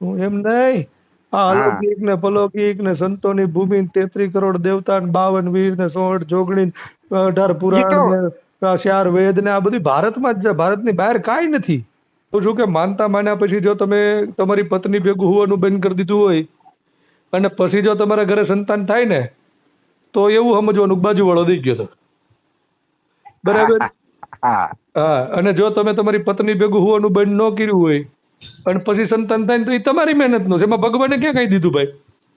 હું એમ નહીં. આ અલૌકિક ને પલૌકિક ને સંતોની ભૂમિ તેત્રી કરોડ દેવતા ને બાવન વીર ને સોળ જોગણી અઢાર પુરાણ ચાર વેદ ને આ બધી ભારતમાં જ ભારતની બહાર કાંઈ નથી. તો શું કે માનતા માન્યા પછી જો તમે તમારી પત્ની ભેગું હોવાનું બંધ કરી દીધું હોય અને પછી જો તમારા ઘરે સંતાન થાય ને તો એવું સમજવાનું બાજુ વાળો દઈ ગયો તો. બરાબર? હા. હા અને જો તમે તમારી પત્ની ભેગું હોવાનું બંધ ન કર્યું હોય અને પછી સંતાન થાય તો એ તમારી મહેનત છે. એમાં ભગવાને ક્યાં કઈ દીધું ભાઈ?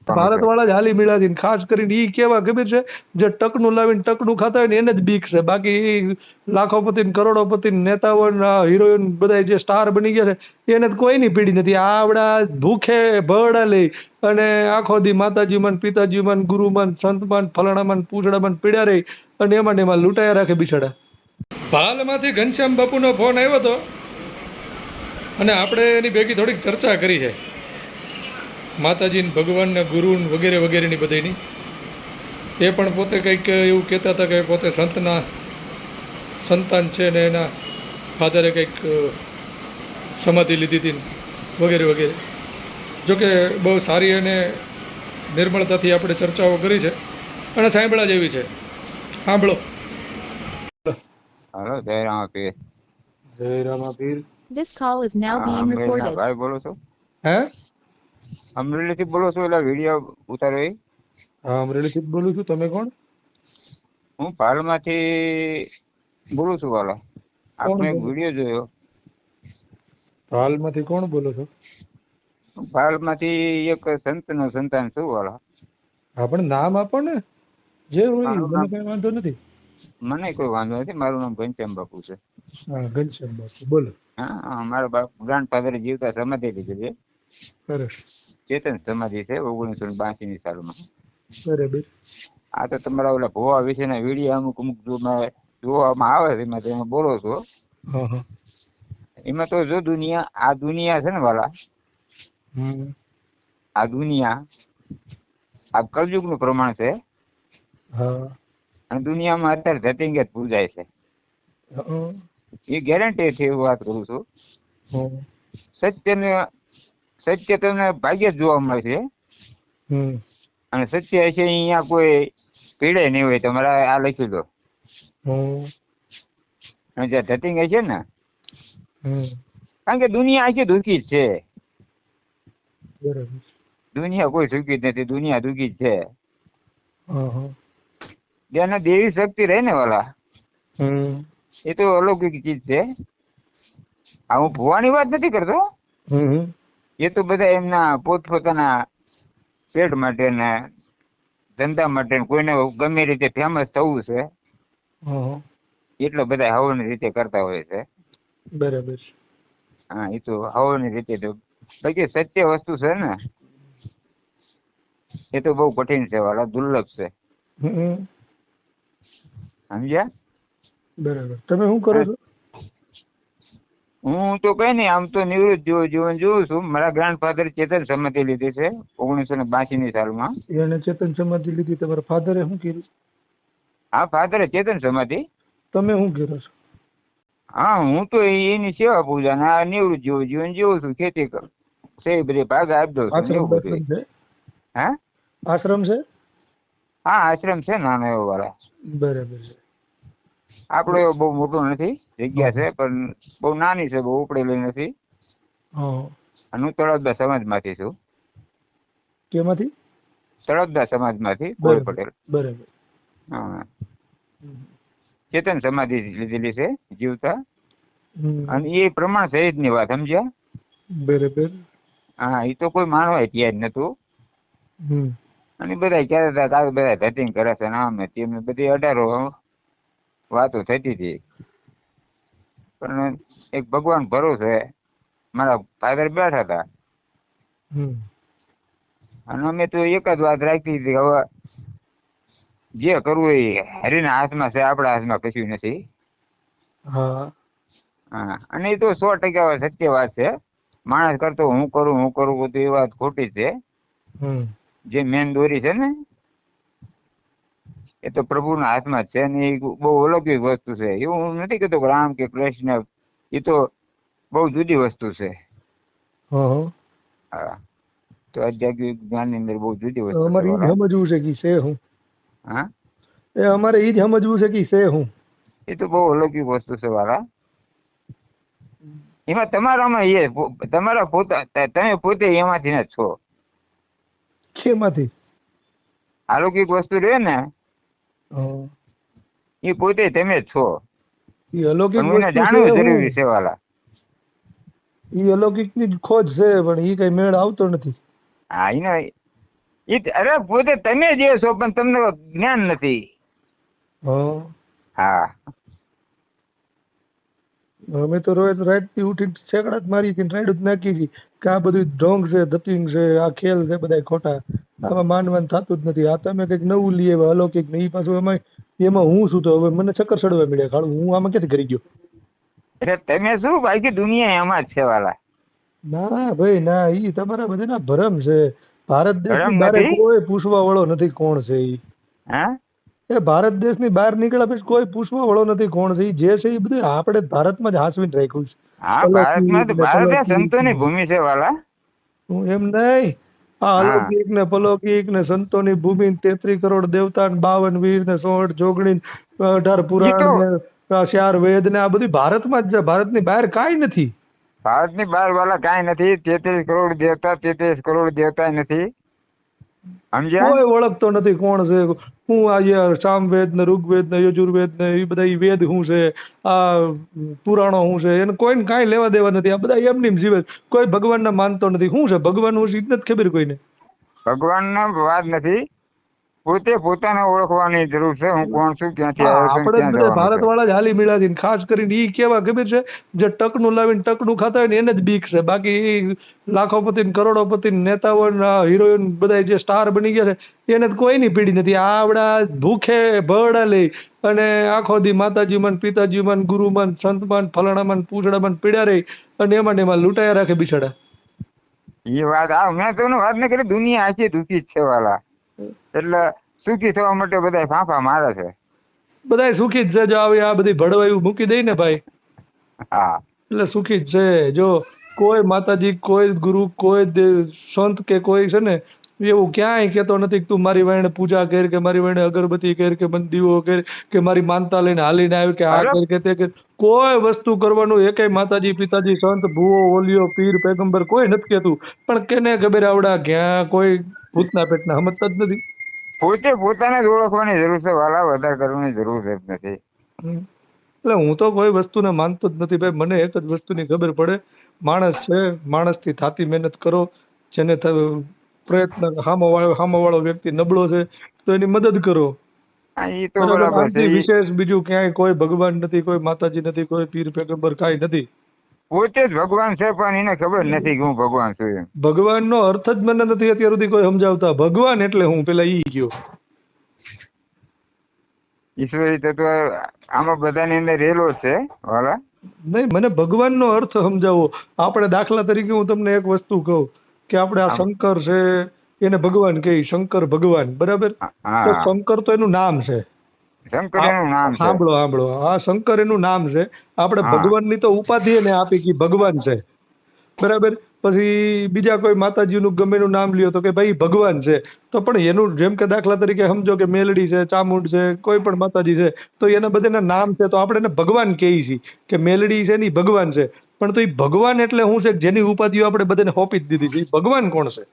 ભારત વાળા જ હાલી મળ્યા છે ખાસ કરીને એ કેવા ખબર છે? જે ટકનું લાવીને ટકનું ખાતા હોય ને એને જ બીક છે. બાકી લાખોપતિ ને કરોડોપતિ ને નેતાઓ હિરોઈન બધા જે સ્ટાર બની ગયા છે એને તો કોઈની પીડી નથી. આવડા ભૂખે ભરડા લઈ અને આખો દી માતાજી મન પિતાજી મન ગુરુ મન સંત મન ફલાણા મન પૂછડા મન પીડ્યા રહી અને એમાં ને એમાં લૂંટાયા રાખે બિચારા ભાલમાંથી ઘનશ્યામ બાપુનો ફોન આવ્યો હતો અને આપણે એની ભેગી થોડીક ચર્ચા કરી છે. માતાજીને ભગવાનને ભગવાન ને ગુરુ વગેરે વગેરેની બધીની. એ પણ પોતે કંઈક એવું કહેતા હતા કે પોતે સંતના સંતાન છે ને એના ફાધરે કંઈક સમાધિ લીધી હતી વગેરે વગેરે. જોકે બહુ સારી અને નિર્મળતાથી આપણે ચર્ચાઓ કરી છે. અને સાંભળા જેવી છે. સાંભળો. હલો જય રામ પીર જય રામા પીર This call is now being recorded. ભાઈ બોલો છો. હે? અમરેલી થી બોલો છો એટલે વિડિયો ઉતારો એ હા અમરેલીથી જ બોલું છું. તમે કોણ? હું પાલમાંથી બોલું છું વાલા. આપણે એક વિડિયો જોયો. પાલમાંથી કોણ બોલો છો? પાલમાંથી એક સંતનો સંતાન છું વાલા. હા પણ નામ આપો ને. જે હોય મને કઈ વાંધો નથી. મને કોઈ વાંધો નથી મારું નામ ઘનશ્યામ બાપુ છે. ઘનશ્યામ બાપુ બોલો. હા મારો બાપ ગ્રાન્ડફાધર જીવતા સમાધિ લીધી છે. સરસ. ચેતન સમાધિ છે ઓગણીસો ને બાસી ની સાલમાં. બરાબર. આ તો તમારા ઓલા ભોવા વિશેના વીડિયો અમુક અમુક જોવામાં જોવામાં આવે છે એમાં તમે બોલો છો. એમાં તો જો દુનિયા આ દુનિયા છે ને વાલા આ દુનિયા આ કલયુગનું પ્રમાણ છે. અને દુનિયામાં અત્યારે ધતિંગ જ પૂજાય છે. એ ગેરંટી થી હું વાત કરું છું. સત્યને સત્ય તમને ભાગ્ય જ જોવા મળે છે. અને સત્ય છે અહીંયા કોઈ પીડે નહીં હોય તમારે આ લખી દો. અને જે ધતિંગ છે ને કારણ કે દુનિયા આખી દુઃખી જ છે. દુનિયા કોઈ સુખી જ નથી દુનિયા દુઃખી જ છે. જેને દેવી શક્તિ રહે ને વાલા. એ તો અલૌકિક ચીજ છે. આ હું ભુવાની વાત નથી કરતો. એ તો બધા એમના પોતપોતાના પેટ માટે ને ધંધા માટે કોઈને ગમે રીતે ફેમસ થવું છે. હા. બધા હવાની રીતે કરતા હોય છે. બરાબર. હા એ તો હવાની રીતે તો. બાકી સત્ય વસ્તુ છે ને. એ તો બહુ કઠિન છે વાળા દુર્લભ છે. હમ. સમજ્યા? બરાબર. તમે શું કરો છો? હું તો કઈ નહીં આમ તો નિવૃત્ત જેવું જીવન જોઉં છું. મારા ગ્રાન્ડફાધર ચેતન સંમતિ લીધી છે ઓગણીસો ને બાસી ની સાલમાં. એને ચેતન સમાધિ લીધી. તમારા ફાધરે શું કર્યું? હા ફાધરે ચેતન સમાધિ તમે શું કરો છો? હા હું તો એની સેવા પૂજા ને આ નિવૃત્ત જેવું જીવન જીવું છું ખેતી કર. છે બધી ભાગ આપજો હે? આશ્રમ છે? હા આશ્રમ છે નાનો એવો વાળા. બરાબર છે. આપણો એવો બહુ મોટો નથી જગ્યા છે પણ બહુ નાની છે બહુ ઉપડેલી નથી. હું તળપદા સમાજમાંથી છું. કેમાંથી? તળપદા સમાજમાંથી માંથી. પટેલ. બરાબર. હા. ચેતન સમાધિ લીધેલી છે જીવતા. અને એ પ્રમાણ સહિતની વાત સમજ્યા? બરાબર. હા એ તો કોઈ માનવા ત્યાં જ નતું. અને બધા ક્યારે બધા ધતિંગ કરે છે આમ તેમ બધી અઢારો વાતો થતી હતી. પણ એક ભગવાન ભરોસે મારા ફાધર બેઠા હતા. અને અમે તો એક જ વાત રાખી હતી હવે જે કરવું એ હરીના હાથમાં છે આપણા હાથમાં કશું નથી. હા. હા અને એ તો સો ટકા સત્ય વાત છે. માણસ કરતો હું કરું હું કરું બધું એ વાત ખોટી છે. જે મેન દોરી છે ને એ તો પ્રભુના હાથમાં છે ને એ બહુ અલૌકિક વસ્તુ છે. એવું હું નથી કહેતો રામ કે કૃષ્ણ એ તો બહુ જુદી વસ્તુ છે. હા તો આધ્યાત્મિક જ્ઞાનની અંદર બહુ જુદી વસ્તુ અમારે એ સમજવું છે કે છે હું. હા? એ અમારે એ જ સમજવું છે કે છે હું. એ તો બહુ અલૌકિક વસ્તુ છે વાળા એમાં તમારામાં એ તમારા પોતા તમે પોતે એમાંથી જ છો. કેમાંથી? અલૌકિક વસ્તુ રહે ને. એ પોતે તમે જ છો. અલૌકિક પણ એને વસ્તુ જાણવું જરૂરી છે વાલા. ઈ અલૌકિકની ખોજ છે પણ એ કઈ મેળ આવતો નથી. હા એને એ અરે પોતે તમે જે છો પણ તમને જ્ઞાન નથી. હા. અમે તો રોજ રાતથી ઉઠીને છેકડા જ મારી હતી ને જ નાખી છે કે આ બધું ઢોંગ છે ધતિંગ છે આ ખેલ છે બધા ખોટા. આમાં માનવાન થતું જ નથી. આ તમે કંઈક નવું લઈ આવ્યા અલૌકિક ને એ પાછું એમાં એમાં હું શું તો હવે મને ચક્કર ચડવા મળ્યા ખાલી હું આમાં ક્યાંથી કરી ગયો? એટલે તમે શું બાકી દુનિયા એમાં જ છે વાલા. ના ભાઈ ના ઈ તમારા બધાના ભરમ છે. ભારત દેશ કોઈ પૂછવા વાળો નથી કોણ છે ઈ. હા? એ ભારત દેશની બહાર નીકળ્યા પછી કોઈ પૂછવા વાળો નથી કોણ છે જે છે એ બધું આપણે ભારતમાં જ હાંસવીને રાખ્યું છે. હા ભારતમાં ભારત એ સંતોની ભૂમિ છે વાલા. હું એમ નહીં. આ અલૌકિક ને પલૌકિક ને સંતોની ભૂમિ તેત્રી કરોડ દેવતા ને બાવન વીર ને સોળ જોગણી અઢાર પુરાણ ને ચાર વેદ ને આ બધી ભારતમાં જ ભારતની બહાર કાંઈ નથી. ભારતની બહાર વાલા કાંઈ નથી. તેત્રીસ કરોડ દેવતા તેત્રીસ કરોડ દેવતા નથી. કોઈ ઓળખતો નથી કોણ છે હું આ સામવેદ ને ઋગ્વેદ ને યજુર્વેદ ને એ બધા વેદ શું છે આ પુરાણો શું છે એને કોઈને કાંઈ લેવા દેવા નથી આ બધા એમની એમ જીવે. કોઈ ભગવાનને માનતો નથી. શું છે? ભગવાન હું જ નથી ખબર કોઈને. ભગવાનના વાત નથી. પોતે પોતાને ઓળખવાની જરૂર છે. હું કોણ છું? ક્યાંથી આવ્યો છું આપણે ભારત વાળા જ હાલી મેળા છે ખાસ કરીને ઈ કેવા ખબર છે? જે ટકનું લાવીને ટકનું ખાતા હોય ને એને જ બીક છે. બાકી લાખોપતિ ને કરોડોપતિ ને નેતાઓ ને હિરોઈન બધા જે સ્ટાર બની ગયા છે એને કોઈની પીડી નથી. આવડા ભૂખે ભરડા લઈ અને આખો દી માતાજી મન પિતાજી મન ગુરુ મન સંત મન ફલાણા મન પૂછડા મન પીડ્યા રહી અને એમાં ને એમાં લૂંટાયા રાખે બિછડા એ વાત આ મેં તમને વાત ન કરી. દુનિયા આજે દુઃખી છે વાલા. એટલે સુખી થવા માટે બધા ફાંફા મારે છે. બધા સુખી જ છે જો આવી આ બધી ભડવાયું મૂકી દઈ ને ભાઈ. હા. એટલે સુખી જ છે. જો કોઈ માતાજી કોઈ ગુરુ કોઈ સંત કે કોઈ છે ને એવું ક્યાંય કેતો નથી કે તું મારી વાણે પૂજા કર કે મારી વાણે અગરબત્તી કર કે મને દીવો કર કે મારી માનતા લઈને હાલીને આવ્યો કે આ કર કે તે કર. કોઈ વસ્તુ કરવાનું એકેય માતાજી પિતાજી સંત ભૂવો ઓલિયો પીર પેગંબર કોઈ નથી કેતું પણ કેને ખબર આવડા ક્યાં કોઈ ભૂતના પેટના સમજતા જ નથી. પોતે પોતાને જ ઓળખવાની જરૂર છે વાલા વધારે કરવાની જરૂર જ નથી. એટલે હું તો કોઈ વસ્તુને માનતો જ નથી ભાઈ મને એક જ વસ્તુની ખબર પડે. માણસ છે માણસથી થાતી મહેનત કરો જેને પ્રયત્ન સામો વાળો સામો વાળો વ્યક્તિ નબળો છે તો એની મદદ કરો. વિશેષ બીજું ક્યાંય કોઈ ભગવાન નથી કોઈ માતાજી નથી કોઈ પીર પેગંબર કાંઈ નથી. પોતે જ ભગવાન છે પણ એને ખબર નથી કે હું ભગવાન છું એમ. ભગવાનનો અર્થ જ મને નથી અત્યાર સુધી કોઈ સમજાવતા. ભગવાન એટલે હું પેલા ઈ ગયો. ઈશ્વરી તત્વ આમાં બધાની અંદર રહેલો છે વાલા. નહીં મને ભગવાનનો અર્થ સમજાવો. આપણે દાખલા તરીકે હું તમને એક વસ્તુ કહું કે આપણે આ શંકર છે એને ભગવાન કહે શંકર ભગવાન બરાબર? તો શંકર તો એનું નામ છે. શંકર એનું નામ છે. સાંભળો સાંભળો. આ શંકર એનું નામ છે. આપણે ભગવાનની તો ઉપાધિ એને આપી કે ભગવાન છે. બરાબર? પછી બીજા કોઈ માતાજીનું ગમે એનું નામ લ્યો તો કે ભાઈ ભગવાન છે. તો પણ એનું જેમ કે દાખલા તરીકે સમજો કે મેલડી છે ચામુંડ છે કોઈ પણ માતાજી છે તો એના બધાના નામ છે તો આપણે એને ભગવાન કહીએ છીએ કે મેલડી છે ને ભગવાન છે. પણ તો એ ભગવાન એટલે શું છે? જેની ઉપાધિઓ આપણે બધાને હોપી જ દીધી છે. ભગવાન કોણ છે?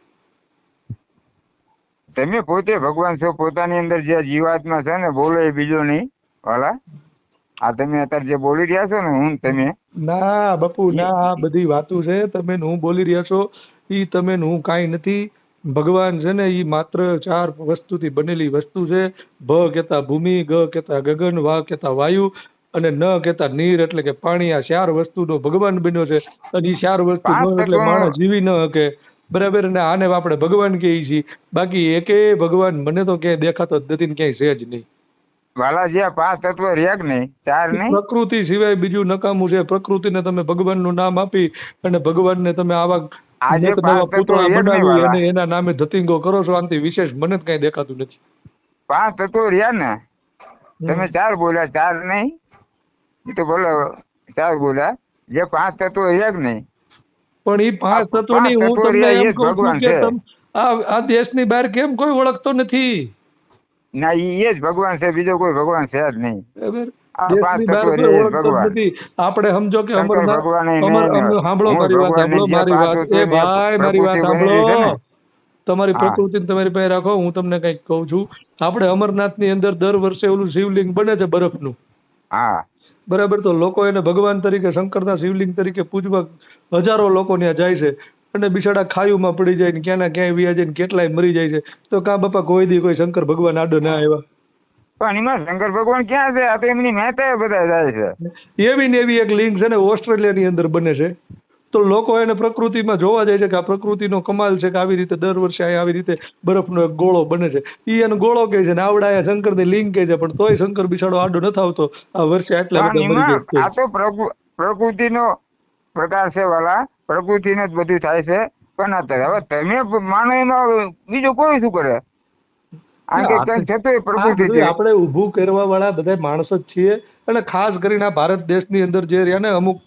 તમે પોતે ભગવાન છો પોતાની અંદર જે જીવાત્મા છે ને બોલો એ બીજો નહીં. વાલા આ તમે અત્યારે જે બોલી રહ્યા છો ને હું તમે. ના બાપુ ના આ બધી વાતો છે તમે હું બોલી રહ્યા છો ઈ તમે હું કાંઈ નથી. ભગવાન છે ને ઈ માત્ર ચાર વસ્તુથી બનેલી વસ્તુ છે. ભ કેતા ભૂમિ ગ કેતા ગગન વા કેતા વાયુ અને ન કેતા નીર એટલે કે પાણી આ ચાર વસ્તુનો ભગવાન બન્યો છે. અને ઈ ચાર વસ્તુ એટલે માણસ જીવી ન શકે. બરાબર? અને આને આપણે ભગવાન કહીએ છીએ. બાકી એકે ભગવાન મને તો ક્યાંય દેખાતો જ નથી ને ક્યાંય છે જ નહીં. વાલા જે આ પાંચ તત્વ રહ્યા નહીં ચાર નહીં? પ્રકૃતિ સિવાય બીજું નકામું છે. પ્રકૃતિને તમે ભગવાનનું નામ આપી અને ભગવાનને તમે આવા આજે જે પૂતળા બનાવી અને એના નામે ધતિંગો કરો છો. આનાથી વિશેષ મને જ કઈ દેખાતું નથી. પાંચ તત્વો રહ્યા ને? તમે ચાર બોલ્યા ચાર નહીં? એ તો બોલો ચાર બોલ્યા. જે પાંચ તત્વો રહ્યા કે નહીં પણ એ પાંચ તત્વોની હું તમને એમ કહું છું કે આ દેશની બહાર કેમ કોઈ ઓળખતો નથી? ના એ જ ભગવાન છે બીજો કોઈ ભગવાન છે જ નહીં. આપણે સમજો કે અમરનાથ સાંભળો મારી વાત સાંભળો મારી વાત. એ ભાઈ મારી વાત સાંભળો. તમારી પ્રકૃતિ તમારી પાસે રાખો હું તમને કંઈક કહું છું. આપણે અમરનાથની અંદર દર વર્ષે ઓલું શિવલિંગ બને છે બરફનું. હા. બરાબર તો લોકો એને ભગવાન તરીકે શંકરના શિવલિંગ તરીકે પૂજવા હજારો લોકો ત્યાં જાય છે અને બિચારા ખાયુમાં પડી જાય ને ક્યાંના ક્યાંય વ્યા જાય ને કેટલાય મરી જાય છે. તો કા બાપા કોઈ દી કોઈ શંકર ભગવાન આડો ના આવ્યા? પણ એમાં શંકર ભગવાન ક્યાં છે? આ તો એમની મહેતા બધા જાય છે. એવી ને એવી એક લિંક છે ને ઓસ્ટ્રેલિયાની અંદર બને છે. તો લોકો એને પ્રકૃતિમાં જોવા જાય છે કે આ પ્રકૃતિનો કમાલ છે કે આવી રીતે દર વર્ષે અહીંયા આવી રીતે બરફનો એક ગોળો બને છે. એ એનો ગોળો કહે છે ને આવડા અહીંયા શંકરની લિંક કહે છે પણ તોય શંકર બિચારો આડો નથી આવતો. આ વર્ષે આટલા બધા આ તો પ્રકૃતિનો પ્રકાર છે વાલા. પ્રકૃતિને જ બધું થાય છે. પણ હવે તમે માનો એમાં બીજું કોઈ શું કરે? આપણે ઉભું કરવા વાળા બધા માણસો જ છીએ. અને ખાસ કરીને આ ભારત દેશની અંદર જે રહ્યા ને અમુક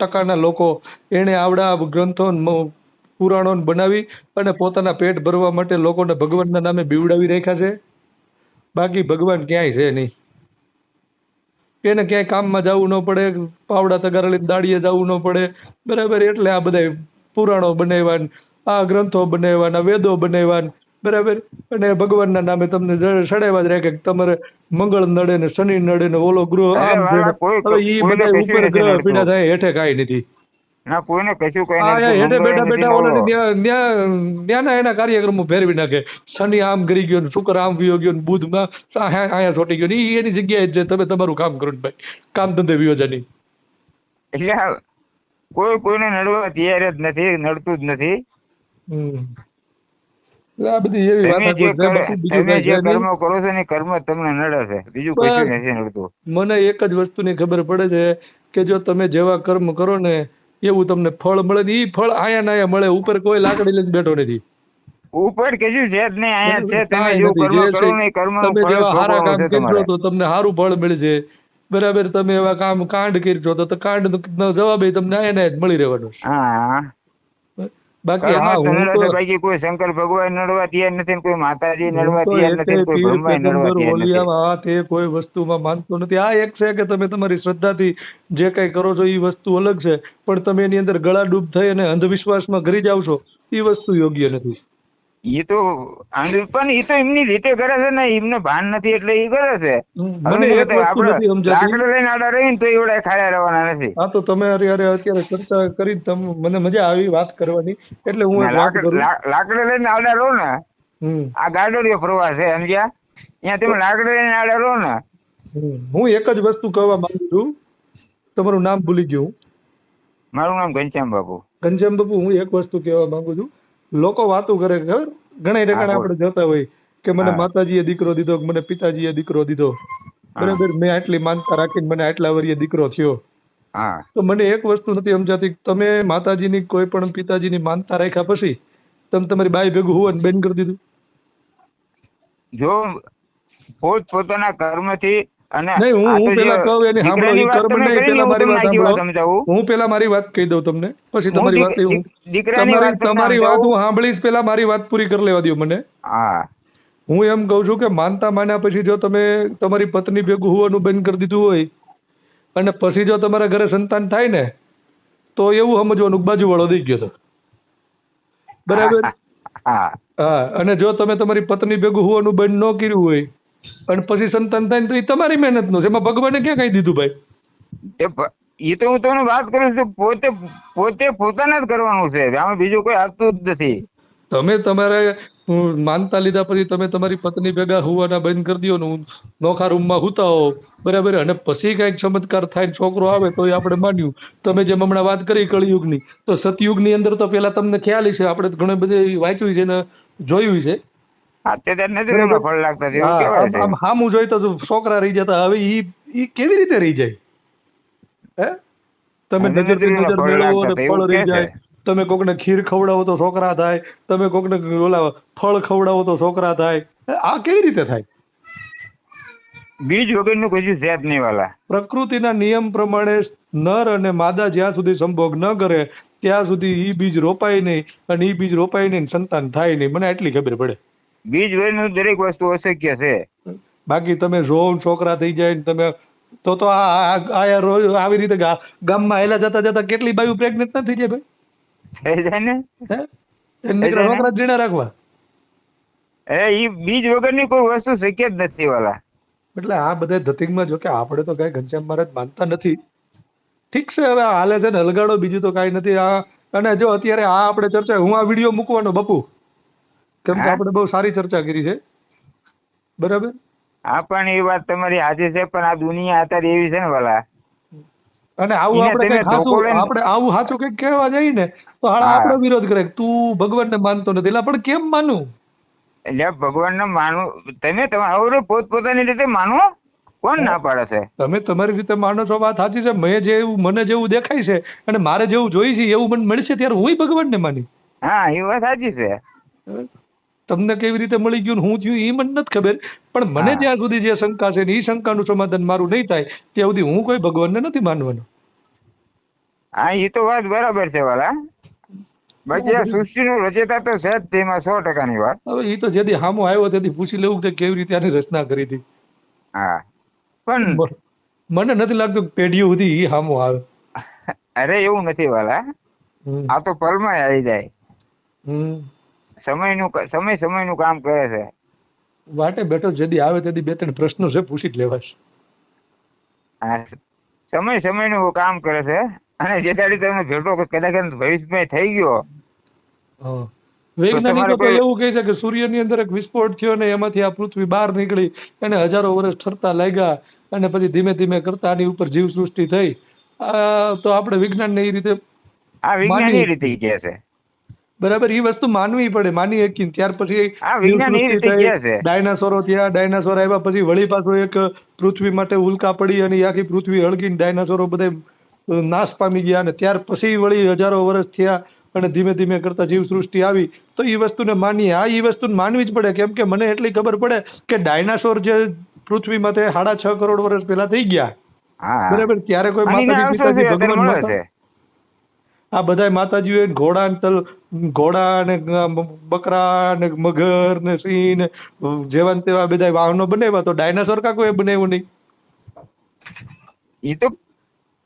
ટકાના લોકો એને આવડા ગ્રંથો પુરાણો બનાવી અને પોતાના પેટ ભરવા માટે લોકોને ભગવાનના નામે બીવડાવી રાખ્યા છે. બાકી ભગવાન ક્યાંય છે નહીં. એને ક્યાંય કામમાં જવું ન પડે, પાવડા તગારા લઈને દાડીએ જવું ન પડે. બરાબર એટલે આ બધા પુરાણો બનાવ્યા આ ગ્રંથો બનાવ્યા વેદો બનાવ્યા બરાબર? અને ભગવાનના નામે તમને સડેવા જ રાખે કે તમારે મંગળ નડે ને શનિ નડે ને ઓલો ગ્રહ આમ હવે ઈ બધા ઉપર ગ્રહ પીડા થાય હેઠે કાંઈ નથી. ના કોઈને કશું કઈ નથી. હેઠે બેઠા બેઠા ઓલા. ત્યાં એના કાર્યક્રમો ફેરવી નાખે. શનિ આમ કરી ગયો ને શુક્ર આમ વિયો ગયો ને બુધમાં આયા છોટી ગયો ને ઈ એની જગ્યાએ જ તમે તમારું કામ કરો ને ભાઈ. કામ ધંધે વિયો જાની એટલે કોઈ કોઈને નડવા તૈયાર જ નથી નડતું જ નથી. એટલે આ બધી એવી તમે જે છે કર- બાકી બીજું તમે કાંઈ જે છે નહીં. કર્મ કરો છો ને કર્મ જ તમને નડે છે. બીજું કશું નથી નડતું. મને એક જ વસ્તુની ખબર પડે છે કે જો તમે જેવા કર્મ કરો ને એવું તમને ફળ મળે ને ઈ ફળ આયા ના મળે ઉપર કોઈ લાકડી લઈને બેઠો નથી. ઉપર કશું છે જ નહીં આયા છે તમે જેવું. કર્મ કરો ને કર્મ તમે જેવા સારા કામ કરો તો તમને સારું ફળ મળશે. બરાબર તમે એવા કામ કાંડ કરશો તો કાંડ નો જવાબ તમને આયા ના જ મળી રહેવાનો હા. બાકી હા હું કોઈ શંકર ભગવાન નડવા તૈયાર નથી કોઈ માતાજી નડવા તૈયાર નથી કોઈ બ્રહ્મા નડવા તૈયાર નથી. આ તે કોઈ વસ્તુમાં માનતો નથી. આ એક છે કે તમે તમારી શ્રદ્ધાથી જે કઈ કરો છો એ વસ્તુ અલગ છે પણ તમે એની અંદર ગળા ડૂબ થઈ અને અંધવિશ્વાસમાં ઘરી જાવ છો એ વસ્તુ યોગ્ય નથી. એ તો આંધળું પણ એ તો એમની રીતે કરે છે ને એમને ભાન નથી એટલે એ કરે છે. લાકડું લઈને આડા રહીને તો એવડે ખાયા રહેવાના નથી. હા તો તમે અરે અરે અત્યારે ચર્ચા કરી તમે મને મજા આવી વાત કરવાની. એટલે હું લાકડ લઈને આડા રહો ને. આ ગાડોરિયો પ્રવાસ છે સમજ્યા? ત્યાં તમે લાકડા લઈને આડા રહો ને. હું એક જ વસ્તુ કહેવા માંગુ છું. તમારું નામ ભૂલી ગયું મારું નામ ઘનશ્યામ બાપુ. ઘનશ્યામ બાપુ હું એક વસ્તુ કહેવા માંગુ છું. લોકો વાતો કરે ખબર? ઘણા ટકાને આપણે જોતા હોય કે મને માતાજીએ દીકરો દીધો કે મને પિતાજીએ દીકરો દીધો. બરાબર? મેં આટલી માનતા રાખીને મને આટલા વર્ષે દીકરો થયો. તો મને એક વસ્તુ નથી સમજાતી તમે માતાજીની કોઈ પણ પિતાજીની માનતા રાખ્યા પછી તમે તમારી બાઈ ભેગું હોવાનું બેન કરી દીધું? જો પોત પોતાના કર્મથી અને નહીં હું હું પેલા કહું એની સાંભળો ઈ કર્મ નહીં પેલા હું મારી વાત સાંભળો. હું પેલા મારી વાત કહી દઉં તમને. પછી તમારી વાત હું તમારી તમારી વાત હું સાંભળીશ પેલા મારી વાત પૂરી કરી લેવા મને. હા. હું એમ કહું છું કે માનતા માન્યા પછી જો તમે તમારી પત્ની ભેગું હોવાનું બંધ કરી દીધું હોય અને પછી જો તમારા ઘરે સંતાન થાય ને તો એવું સમજવાનું બાજુ વાળો દઈ ગયો તો. બરાબર? હા. હા અને જો તમે તમારી પત્ની ભેગું હોવાનું બંધ ન કર્યું હોય અને પછી સંતાન થાય તો એ તમારી મહેનતનું છે. એમાં ભગવાને ક્યાં કઈ દીધું ભાઈ? એ તો હું તમને વાત કરું છું પોતે પોતે પોતાને જ કરવાનું છે. આમાં બીજું કોઈ આપતું જ નથી. તમે તમારે માનતા લીધા પછી તમે તમારી પત્ની ભેગા હોવાના બંધ કરી દો ને નોખા રૂમમાં હુતા હો બરાબર? અને પછી કંઈક ચમત્કાર થાય છોકરો આવે તો આપણે માન્યું. તમે જેમ હમણાં વાત કરી કળિયુગની તો સતયુગની અંદર તો પેલા તમને ખ્યાલ છે આપણે ઘણી બધી વાંચ્યું છે ને જોયું છે. ફળ લાગતા એવું હા, કહેવાય આમ હામું જોઈ તો છોકરા રહી જતા હવે ઈ ઈ કેવી રીતે રહી જાય? હે? તમે નજર મેળવો ફળ રહી જાય. તમે કોકને ખીર ખવડાવો તો છોકરા થાય તમે કોકને ઓલા ફળ ખવડાવો તો છોકરા થાય. આ કેવી રીતે થાય? બીજ વગરનું કોઈ છે નહીં વાલા. પ્રકૃતિના નિયમ પ્રમાણે નર અને માદા જ્યાં સુધી સંભોગ ન કરે ત્યાં સુધી ઈ બીજ રોપાય નહીં અને ઈ બીજ રોપાય નહીં સંતાન થાય નહીં. મને આટલી ખબર પડે. બીજ વગરનું દરેક વસ્તુ અશક્ય છે. બાકી તમે જોવ છોકરા થઈ જાય ને તમે તો તો આ આવી રીતે ગામમાં હેલા જતા જતા કેટલી બાયુ પ્રેગ્નેન્ટ નથી જાય ભાઈ? થઈ જાય ને? જાય છોકરા જીણા રાખવા. એ ઈ બીજ વગરની કોઈ વસ્તુ શક્ય જ નથી વાલા. એટલે આ બધા ધતિંગમાં જો કે આપણે તો કઈ ઘનશ્યામ મહારાજ માનતા નથી. ઠીક છે હવે હાલે છે ને હલગાડો બીજું તો કઈ નથી. આ અને જો અત્યારે આ આપણે ચર્ચા હું આ વીડિયો મૂકવાનો બપુ. કેમ કે આપણે બહુ સારી ચર્ચા કરી છે. બરાબર? હા પણ એ વાત તમારી સાચી છે પણ આ દુનિયા અત્યારે એવી છે ને વાલા. અને આવું આપણે કઈ લઈને- આપણે આવું સાચું કંઈક કહેવા જઈએ ને તો હાડા આપણો વિરોધ કરે તું ભગવાનને માનતો નથી. એટલે પણ કેમ માનું એટલે ભગવાનને માનવું તમે તમારું પોતપોતાની રીતે માનો કોણ ના પાડે છે? તમે તમારી રીતે માનો છો વાત સાચી છે. મેં જેવું મને જેવું દેખાય છે અને મારે જેવું જોઈ છે એવું મને મળશે ત્યારે હું ભગવાનને માની. હા એ વાત સાચી છે. તમને કેવી રીતે મળી ગયું હું થયું એ મને નથી ખબર. પણ મને જ્યાં સુધી જે શંકા છે ને એ શંકાનું સમાધાન મારું નહીં થાય ત્યાં સુધી હું કોઈ ભગવાનને નથી માનવાનો. હા એ તો વાત બરાબર છે વાલા. બાકી આ સૃષ્ટિનું રચેતા તો છે જ તેમાં સો ટકાની વાત. હવે એ તો જેથી હામો આવ્યો તેથી પૂછી લેવું કે કેવી રીતે આની રચના કરી હતી. હા. પણ મને નથી લાગતું પેઢીઓ સુધી એ હામો આવે. અરે એવું નથી વાલા. આ તો પલમાં આવી જાય. હમ. સમયનું સમય સમયનું કામ કરે છે. વાટે બેઠો જેદી આવે તેદી બે ત્રણ પ્રશ્નો છે પૂછી જ લેવાશ. હા સમય સમયનું કામ કરે છે અને જે દાડી તમે ભેટો કે કદાચ ભવિષ્યમાં થઈ ગયો. વૈજ્ઞાનિકો તો એવું કહે છે કે સૂર્યની અંદર એક વિસ્ફોટ થયો ને એમાંથી આ પૃથ્વી બહાર નીકળી અને હજારો વર્ષ ઠરતા લાગ્યા અને પછી ધીમે ધીમે કરતા આની ઉપર જીવ સૃષ્ટિ થઈ. તો આપણે વિજ્ઞાનને એ રીતે આ વિજ્ઞાન એ રીતે કહે છે. બરાબર એ વસ્તુ માનવી પડે માની શકીએ ત્યાર પછી ડાયનાસોરો થયા ડાયનાસોર આવ્યા પછી વળી પાછો એક પૃથ્વી માટે ઉલ્કા પડી અને આખી પૃથ્વી હળગીને ડાયનાસોરો બધા નાશ પામી ગયા અને ત્યાર પછી વળી હજારો વર્ષ થયા અને ધીમે ધીમે કરતા જીવ સૃષ્ટિ આવી. તો એ વસ્તુને માનીએ. આ એ વસ્તુને માનવી જ પડે કેમ કે મને એટલી ખબર પડે કે ડાયનાસોર જે પૃથ્વી માટે સાડા છ કરોડ વર્ષ પહેલા થઈ ગયા. બરાબર? ત્યારે કોઈ માતાજી પિતાજી ભગવાન આ બધા માતાજીઓ ઘોડા તલ ઘોડા ને બકરા ને મગર ને સિંહ ને જેવા ને તેવા બધા વાહનો બનાવ્યા તો ડાયનાસોર કા કોઈ બનાવ્યું નહીં? એ તો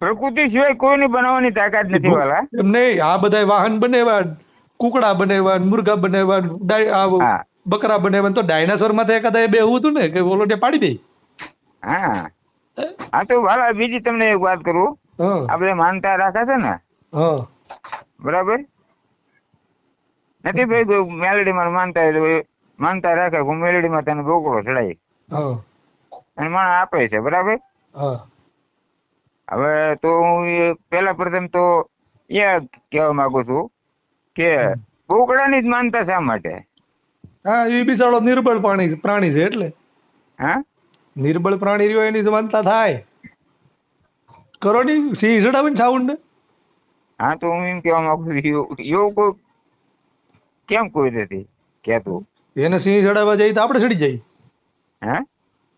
પ્રકૃતિ સિવાય કોઈની બનાવવાની તાકાત નથી વાલા. એમ નહીં આ બધા વાહન બનાવ્યા કુકડા બનાવ્યા મુર્ગા બનાવ્યા આ બકરા બનાવ્યા તો ડાયનાસોરમાં તો એકાદા બે હતું ને કે ઓલો ને પાડી દે. હા. હા? તો વાલા બીજી તમને એક વાત કરું. આપણે માનતા રાખે છે ને? હા. બરાબર? નથી ભાઈ કોઈ મેલેડીમાં માનતા હોય માનતા રાખે હું મેલેડીમાં તને બોકડો ચડાય હા. અને મને આપે છે બરાબર? હવે તો હું પેલા પ્રથમ તો એ કહેવા માંગુ છું કે બોકડાની જ માનતા શા માટે? હા એ બિસાડો નિર્બળ પ્રાણી પ્રાણી છે એટલે. હા? નિર્બળ પ્રાણી રહ્યો એની માનતા થાય. કરો ની સિંહ છાઉંડ ને હા તો હું એમ કહેવા માંગુ છું એવું કોઈ કેમ કોઈ નથી કેતું એને સિંહ ચડાવવા જાય તો આપણે ચડી જાય હે?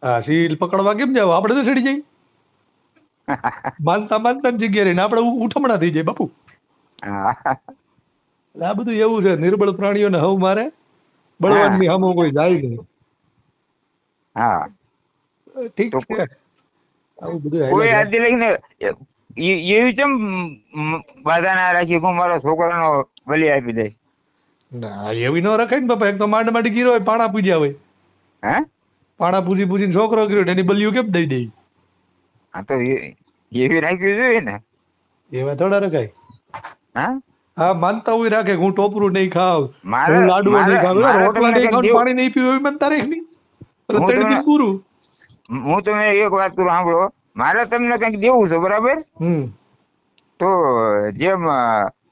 હા સિંહ પકડવા કેમ જાવ? આપણે તો ચડી જાય માનતા માનતા જગ્યા રહીને આપણે ઉઠમણા થઈ જાય બાપુ. આ બધું એવું છે નિર્બળ પ્રાણીઓને હવ મારે. બળવાનની હમો કોઈ જાય નહીં. હા. ઠીક છે. આવું બધું કોઈ આજે લઈને એવી ચમ મ- બાધા ના રાખી હું મારો છોકરાનો બલિ આપી દઈશ. ના એવી ન રખાય ને બાપા એક તો માંડ માંડ ગીરો હોય પાણા પૂજ્યા હોય. હે? પાણા પૂજી પૂજીને છોકરો કર્યો એની બલિયું કેમ દઈ દેવી આ તો એવી રાખ્યું જોઈએ ને. એવા થોડા રખાય. હા? હા માનતા હોય રાખે હું ટોપરું નહીં ખાવ. મારે- લાડુ નહીં ખાવ. રોટલા નહીં ખાવ પાણી નહીં પીવું એવી માનતા રાખ નહીં. એટલે ત્રણ દિન પૂરું. હું તમને એક વાત કરું સાંભળો. મારે તમને કંઈક દેવું છે બરાબર? હમ. તો જેમ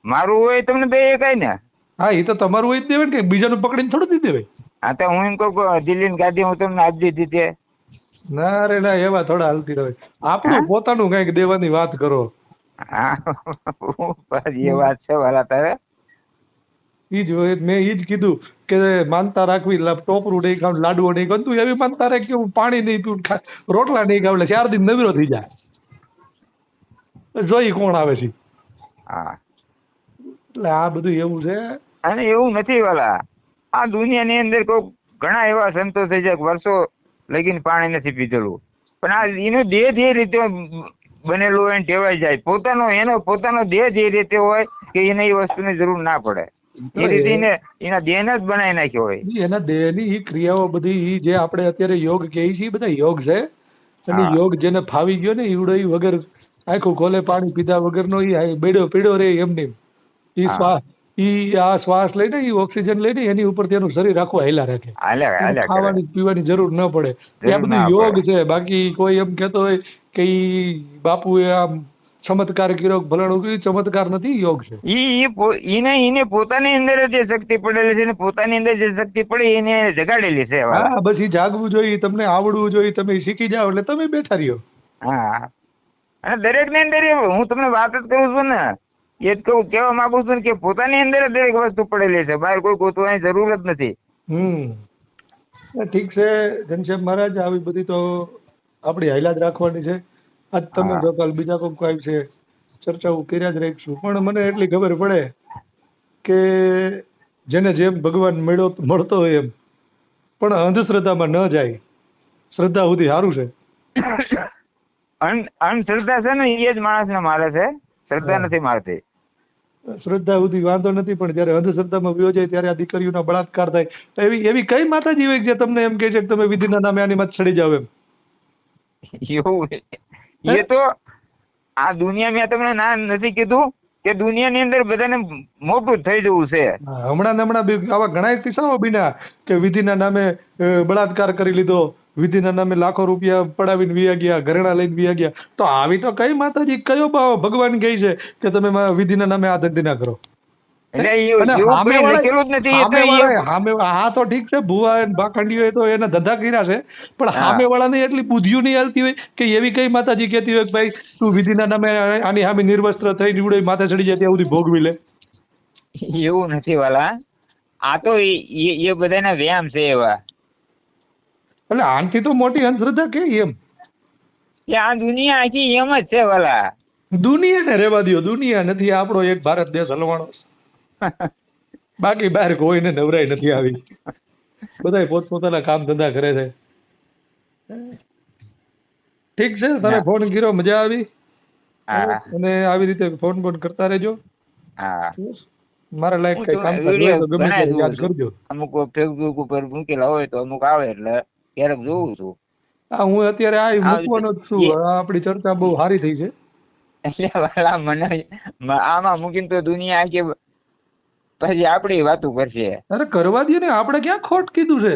મારું હોય તમને દઈએ કઈ ને? હા એ તો તમારું હોય જ દેવાય ને કે બીજાનું પકડીને થોડું દી દેવાય. હા તો હું એમ કહું કે દિલ્હીની ગાદી હું તમને આપી દીધી તે ના રે ના એવા થોડા હાલતી રહે આપણું પોતાનું કંઈક દેવાની વાત કરો. હા એ વાત છે વાલા તારે. ઈ જ. મેં ઈ જ કીધું કે માનતા રાખવી ટોપરું નહીં ખાવ લાડવો નહીં ખાવ તું એવી માનતા રાખ કે હું પાણી નહીં પીવું રોટલા નહીં ખાવ એટલે ચાર દિન નવીરો થઈ જાય. જોઈ કોણ આવે છે. હા. એટલે આ બધું એવું છે? અને એવું નથી વાલા. આ દુનિયાની અંદર કોઈ ઘણા એવા સંતો થઈ જાય વર્ષો લગીને પાણી નથી પીધેલું. પણ આ એનો દેહ જે રીતે બનેલું હોય ને ટેવાઈ જાય. પોતાનો એનો પોતાનો દેહ જે રીતે હોય કે એને એ વસ્તુની જરૂર ના પડે. એ રીતે એને એના દેહને જ બનાવી નાખ્યો હોય. એના દેહની ઈ ક્રિયાઓ બધી જે આપણે અત્યારે યોગ કહીએ છીએ બધા યોગ છે? અને યોગ જેને ફાવી ગયો ને ઈવડો વગર આખું ખોલે પાણી પીધા વગરનો નો એ બેડો પીડો રે એમ ઈ હા. શ્વાસ ઈ આ શ્વાસ લઈને ઈ ઓક્સિજન લઈને એની ઉપર તેનું શરીર આખું હાલ્યા રાખે. ખાવાની પીવાની જરૂર ન પડે. એ બધું યોગ છે. બાકી કોઈ એમ કહેતો હોય કે ઈ બાપુએ આમ ચમત્કાર કર્યો ભલાણું કર્યું, ચમત્કાર નથી યોગ છે. ઈ ઈને ઈને પોતાની અંદર જે શક્તિ પડેલી છે ને પોતાની અંદર જે શક્તિ પડી એને જગાડેલી છે હા બસ ઈ જાગવું જોઈએ તમને આવડવું જોઈએ તમે શીખી જાઓ એટલે તમે બેઠા રહ્યો. હા. અને દરેકની અંદર એ હું તમને વાત જ કરું છું ને એ જ કહું કેવા માંગુ છું કે પોતાની અંદર દરેક વસ્તુ પડેલી છે. બહાર કોઈ ગોતવાની જરૂર જ નથી. હમ. ઠીક છે ઘનશ્યામ મહારાજ આવી બધી તો આપણી હાઈલાજ રાખવાની છે. આજ તમે જો કાલ બીજા કોઈ કોઈ છે ચર્ચાઓ કર્યા જ રાખીશું. પણ મને એટલી ખબર પડે કે જેને જેમ ભગવાન મળ્યો મળતો હોય એમ. પણ અંધશ્રદ્ધામાં ન જાય. શ્રદ્ધા સુધી સારું છે. અન- અંધશ્રદ્ધા છે ને એ જ માણસને મારે છે. શ્રદ્ધા નથી મારતી. શ્રદ્ધા સુધી વાંધો નથી પણ જયારે અંધશ્રદ્ધામાં વિયો જાય ત્યારે આ દીકરીઓનો બળાત્કાર થાય. તો એવી એવી કઈ માતાજી હોય જે તમને એમ કહે છે કે તમે વિધિના નામે આની માં ચડી જાવ એમ? એવું એ તો આ દુનિયા મેં તમને ના નથી કીધું કે દુનિયાની અંદર બધાને મોટું થઈ જવું છે. હમણાં હમણાં આવા ઘણા કિસ્સાઓ બીના કે વિધિના નામે બળાત્કાર કરી લીધો. વિધિના નામે લાખો રૂપિયા પડાવીને વિયા ગયા ઘરેણા લઈને વિયા ગયા. તો આવી તો કઈ માતાજી કયો ભગવાન કહે છે કે તમે વિધિના નામે આ ધંધી ના કરો? વાળા- વાળા- હા તો ઠીક છે ભુવા અને ભાખંડીઓએ તો એના ધંધા કર્યા છે પણ હામે સામે વાળાને એટલી બુદ્ધિઓ નહીં હાલતી હોય કે એવી કઈ માતાજી કહેતી હોય કે ભાઈ તું વિધિના નામે આની સામે નિર્વસ્ત્ર થઈ નીવડે માથે ચડી જાય ત્યાં સુધી ભોગવી લે એવું નથી વાલા. આ તો એ બધાના વ્યાયામ છે એવા. એટલે આનથી તો મોટી અંધશ્રદ્ધા કે એમ? કે આ દુનિયા આખી એમ જ છે વાલા દુનિયાને રેવા દો દુનિયા નથી આપણો એક ભારત દેશ હલવાણો બાકી બહાર કોઈને નવરાઈ નથી આવી. બધાય પોતપોતાના કામ ધંધા કરે છે. ઠીક છે તારે ફોન કર્યો મજા આવી. અને આવી રીતે ફોન બોન કરતા રહેજો. હા. મારા લાયક કઈ કામ તો ગમે યાદ કરજો. અમુક ફેસબુક ઉપર મૂકેલા હોય તો અમુક આવે એટલે. ક્યારેક જોઉં છું. હા હું અત્યારે આ મૂકવાનો જ છું. આપણી ચર્ચા બહુ સારી થઈ છે. એટલે વાલા મને આમાં મૂકીને તો દુનિયા આખી પછી આપણી વાતો કરશે. અરે કરવા દે ને આપણે ક્યાં ખોટ કીધું છે?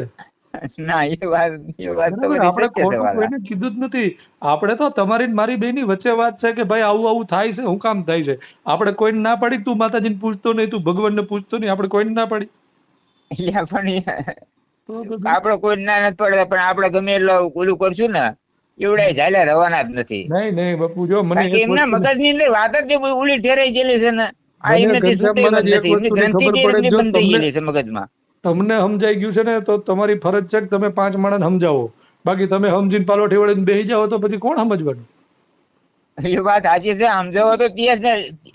ના એ વાત એ વાત તો આપણે ખોટું કોઈને કીધું જ નથી. આપણે તો તમારી મારી બેની વચ્ચે વાત છે કે ભાઈ આવું આવું થાય છે હું કામ થાય છે? આપણે કોઈને ના પાડી તું માતાજીને પૂછતો નહીં તું ભગવાનને પૂછતો નહીં આપણે કોઈને ના પાડી. એટલે પણ આપણે કોઈ ના નથી પડતા પણ આપડે ગમે એટલે ઓલું કરશું ને એવડાય ઝાલે રવાના જ નથી. નહીં નહીં બાપુ જો મને એમના મગજની અંદર વાત જ ઉલી ઠેરાઈ ગયેલી છે ને આ મને એમનાથી છૂટે નથી એમની ગ્રંથિ બંધ થઈ ગયેલી છે મગજમાં. તમને સમજાઈ ગયું છે ને તો તમારી ફરજ છે કે તમે પાંચ માણસ સમજાવો. બાકી તમે સમજીને પાલોઠી વળીને બેસી જાઓ તો પછી કોણ સમજવાનું? એ વાત સાચી છે સમજાવો તો ત્યાં જ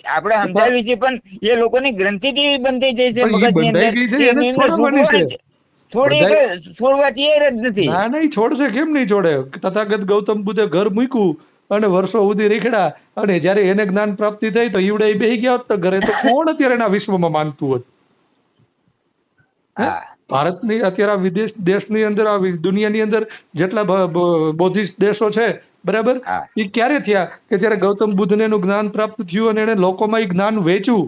આપણે સમજાવી છે પણ એ લોકોની ગ્રંથિ કેવી બંધ થઈ જાય છે મગજની અંદર? છોડી છોડવા તૈયાર જ નથી. ના નહીં છોડશે કેમ નહીં છોડે? તથાગત ગૌતમ બુદ્ધે ઘર મૂક્યું અને વર્ષો સુધી રીખડા અને જ્યારે એને જ્ઞાન પ્રાપ્તિ થઈ તો ઈવડે બેહી ગયા હોત તો ઘરે તો કોણ અત્યારે એના વિશ્વમાં માનતું હોત? ભારતની અત્યારે આ વિદેશ દેશની અંદર આ દુનિયાની અંદર જેટલા બૌદ્ધિસ્ટ દેશો છે બરાબર? એ ક્યારે થયા કે જ્યારે ગૌતમ બુદ્ધને એનું જ્ઞાન પ્રાપ્ત થયું અને એને લોકોમાં એ જ્ઞાન વેચ્યું?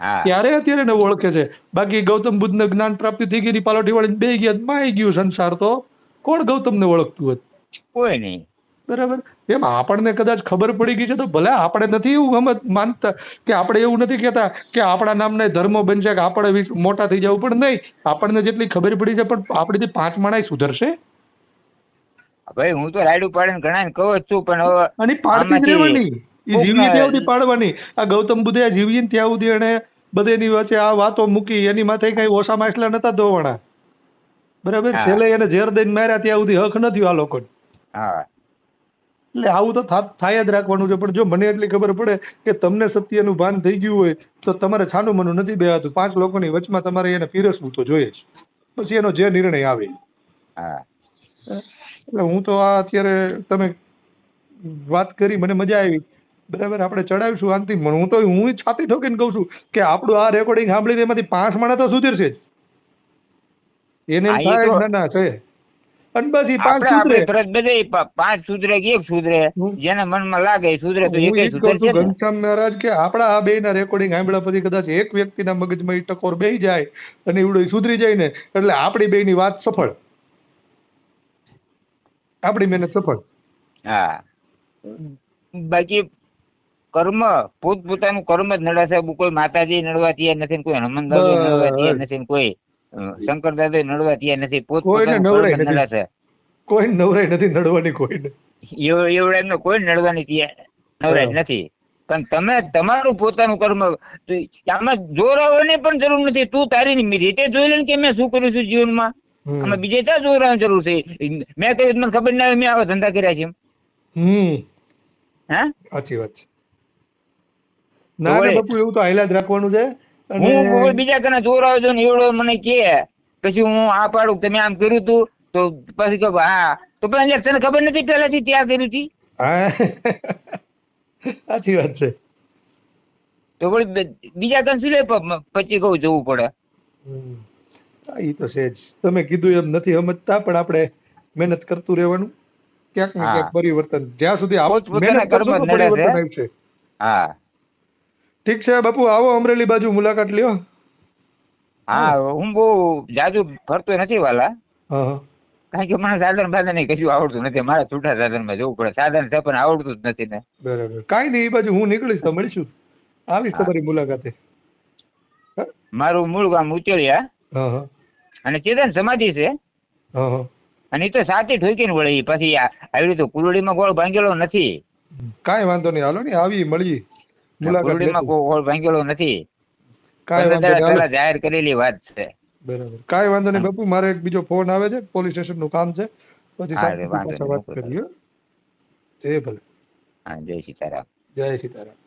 ત્યારે અત્યારે એને ઓળખે છે. બાકી ગૌતમ બુદ્ધને જ્ઞાન પ્રાપ્તિ થઈ ગઈ એની પાલોટી વાળીને બે ગયા માઈ ગયું સંસાર તો. કોણ ગૌતમને ઓળખતું હોત? કોઈ નહીં. બરાબર? એમ આપણને કદાચ ખબર પડી ગઈ છે તો ભલે આપણે નથી એવું ગમત માનતા કે આપણે એવું નથી કહેતા કે આપણા નામને ધર્મ બનશે કે આપણે મોટા થઈ જવું પણ નહીં. આપણને જેટલી ખબર પડી છે પણ આપણીથી પાંચ માણસ સુધરશે. ભાઈ હું તો રાયડું પાડીને ઘણા કહું છું પણ હવે અને પાડતી જ રહેવાની. ઈ જીવીએ ત્યાં સુધી પાડવાની. આ ગૌતમ બુદ્ધે આ જીવીએ ત્યાં સુધી એને બધેની વચ્ચે આ વાતો મૂકી. એની માથે કઈ ઓછા માછલા નતા ધોવાણા. બરાબર? છેલ્લે એને ઝેર દઈને માર્યા ત્યાં સુધી હક નથી આ લોકોને. એટલે આવું તો થાય જ રાખવાનું છે. પણ જો મને એટલી ખબર પડે કે તમને સત્યનું ભાન થઈ ગયું હોય તો તમારે છાનું મનું નથી બેહાતું. પાંચ લોકોની વચમાં તમારે એને પીરસવું તો જોઈએ જ. પછી એનો જે નિર્ણય આવે. એટલે હું તો આ અત્યારે તમે વાત કરી મને મજા આવી. બરાબર આપણે ચડાવીશું આનથી હું તો હું છાતી ઠોકીને કહું છું કે આપણું આ રેકોર્ડિંગ સાંભળીને એમાંથી પાંચ માણા તો સુધરશે જ. એને એ થાય ના ના છે. અને બસ એ પાંચ સુધરે. તરત બધે પાંચ સુધરે કે એક સુધરે? હમ. જેને મનમાં લાગે એ સુધરે તો હું એકેય ઈ જ કહું સુધરશે ઘનશ્યામ મહારાજ કે આપણા આ બેયના રેકોર્ડિંગ સાંભળ્યા પછી કદાચ એક વ્યક્તિના મગજમાં ઈ ટકોર બેહી જાય અને ઈવડો સુધરી જાય ને એટલે આપણી બે ની વાત સફળ. આપણી મહેનત સફળ. હા. બાકી કર્મ પોતપોતાનું કર્મ જ નડે છે. કોઈ માતાજી નડવા તૈયાર નથી કોઈ હનુમાન દાદા નડવા તૈયાર નથી કોઈ શંકર દાદા નડવા તૈયાર નથી. પોત પોતાનું. નડે છે. કોઈ નવરાય નથી નડવાની કોઈને. એવડે એમને કોઈ નડવાની તૈયાર નવરાય નથી. પણ તમે તમારું પોતાનું કર્મ આમાં જોર આવવાની પણ જરૂર નથી. તું તારી રીતે જોઈ લે કે મેં શું કર્યું છું જીવનમાં. આમાં બીજે ક્યાં જોરાવાની જરૂર છે? મેં કહ્યું મને ખબર ના આવે મેં આવા ધંધા કર્યા છે હમ. હા? સાચી વાત છે. ના બાપુ એવું તો હાઈલા જ રાખવાનું છે. હું કોઈ બીજા કને જોરાવ છું ને એવડો મને કે. પછી હું આ પાડું તમે આમ કર્યું તું તો પછી કહું હા. તો પણ યાર તને ખબર નથી પહેલાથી ત્યાં કર્યું હતી સાચી વાત છે. તો વળી બીજા કને શું લે પછી કહું જવું પડે. એ તો છે જ. તમે કીધું એમ નથી સમજતા પણ આપણે મહેનત કરતું રહેવાનું. ક્યાંક ને ક્યાંક પરિવર્તન. જ્યાં સુધી આવો મહેનત કરશો. પરિવર્તન આવશે હા. ઠીક છે બાપુ આવો અમરેલી બાજુ મુલાકાત લ્યો. હા હું બહુ જાજુ ફરતો નથી વાલા. કારણ કે મને સાધન બાધન કશું આવડતું નથી. મારા છૂટા સાધનમાં જવું પડે. સાધન છે પણ આવડતું જ નથી ને. બરાબર. કાંઈ નહીં એ બાજુ હું નીકળીશ તો મળીશું. આવીશ તમારી મુલાકાતે. મારું મૂળ ગામ ઉચેડિયા અને ચેતન સમાધિ છે. અને એ તો સાચી ઠોકીને વળે. પછી આવી રીતે કુરડીમાં ગોળ ભાંગેલો નથી. કાંઈ વાંધો નહીં. હાલો ને આવી મળીએ. મુલાકાત ગોળ ભાંગેલો નથી. કાંઈ વાંધો નહીં જાહેર કરેલી વાત છે. બરાબર. કાંઈ વાંધો નહીં બાપુ મારે એક બીજો ફોન આવે છે પોલીસ સ્ટેશનનું કામ છે. પછી વાત કરીએ. એ ભલે. હા જય સીતારામ. જય સીતારામ.